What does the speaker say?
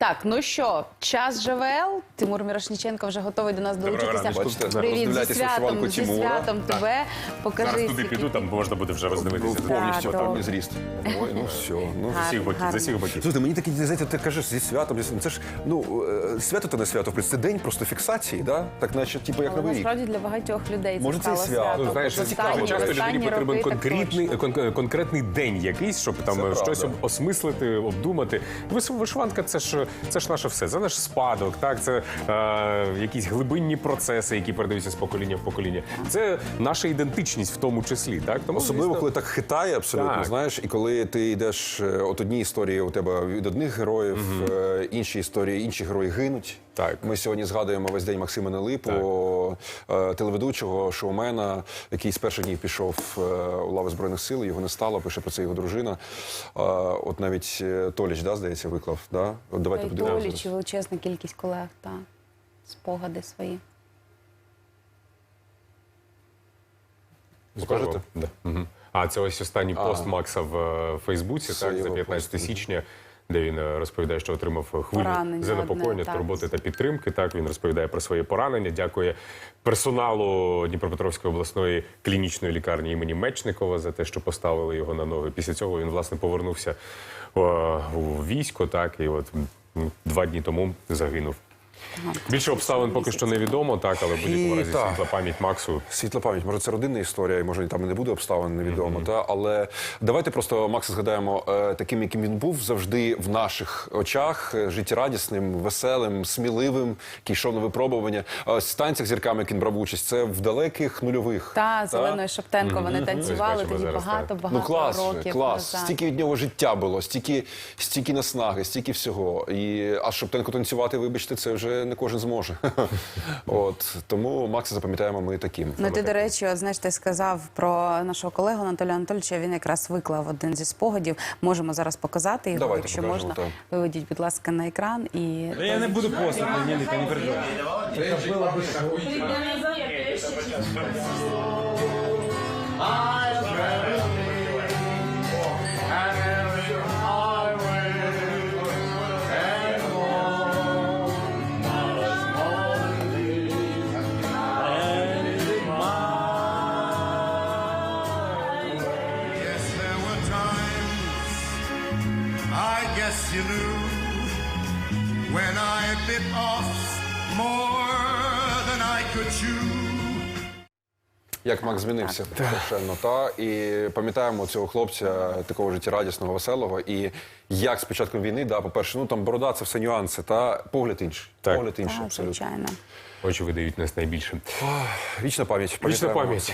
Так, ну що, час ЖВЛ. Тимур Мірошніченко вже готовий до нас долучитися. ранку. Бачите, зараз Привіт, зі роздивляйтесь святом, зі Тимура. святом тебе. Покажи. Зараз туди скільки- піду, там можна буде вже Ну, роздивитися. повністю Так, там добре. зріст. Ой, ну все. Ну. З усіх боків, з усіх боків. Слухайте, мені такі знаєте, ти кажеш зі святом, зі святом. Це ж ну е, свято то не свято. в принципі, Це день просто фіксації, да? Так наче, типу, як Але новий рік. насправді для багатьох людей це Може, це стало свято. свято. Ну, знаєш, Останні- цікаво, часто останні людині потрібен роки так конкретний, точно. кон- конкретний день якийсь, щоб там Це е, щось правда. осмислити, обдумати. Вис- Вишиванка це ж це ж наше все. Це наш спадок, так це е, якісь глибинні процеси, які передаються з покоління в покоління. Це наша ідентичність в тому числі. Так тому Особливо, звісно, коли так хитає абсолютно, Так. знаєш, і коли ти йдеш, е, от одні історії у тебе від одних героїв, е, інші історії, інші герої гинуть. Так. Ми сьогодні згадуємо весь день Максима Нелипу, е, телеведучого, шоумена, який з перших днів пішов е, у лави Збройних сил, його не стало, пише про це його дружина. Е, От навіть Толіч, да, здається, виклав. Да? От давайте подивимося. Толіч, і величезна кількість колег, та спогади свої. Покажете? Да. Мгм. А це ось останній пост Макса в Фейсбуці, так, за його 15 пост. січня, де він е, розповідає, що отримав хвилю Поранення занепокоєння, турботи та підтримки. Так він розповідає про своє поранення. Дякує персоналу Дніпропетровської обласної клінічної лікарні імені Мечникова за те, що поставили його на ноги. Після цього він власне повернувся е, у військо. Так і от два дні тому загинув. Більше обставин поки що невідомо, так але в будь-якому разі так. світла пам'ять Максу. Світла пам'ять, може це родинна історія, і може там і не буде обставин, невідомо. Та але давайте просто Макса згадаємо е, таким, яким він був завжди в наших очах, е, життєрадісним, веселим, сміливим, який йшов на випробування. Ось танцях з зірками, як брав участь, це в далеких нульових. Та з Оленою Шептенко вони танцювали тоді зараз, багато, так. багато Ну клас, років клас. назад. Стільки від нього життя було, стільки, стільки наснаги, стільки всього. І а Шептенко танцювати, вибачте, це вже не кожен зможе. От тому Макса запам'ятаємо ми таким. Ну, ти, до речі, от, знаєш, ти сказав про нашого колегу Анатолія Анатольовича. Він якраз виклав один зі спогадів. Можемо зараз показати його, Давайте якщо покажемо, можна. так. Виведіть, будь ласка, на екран і я не буду постити, ні, ні, не переживай. I you knew when I bit off more than I could chew. Як Макс змінився страшенно, та і пам'ятаємо цього хлопця, такого життєрадісного, веселого. І як з початком війни, да, по-перше, ну там борода, це все нюанси, та погляд інший. Так. Погляд інший, та, абсолютно. звичайно. Очі видають нас найбільше. Вічна пам'ять. Вічна пам'ять.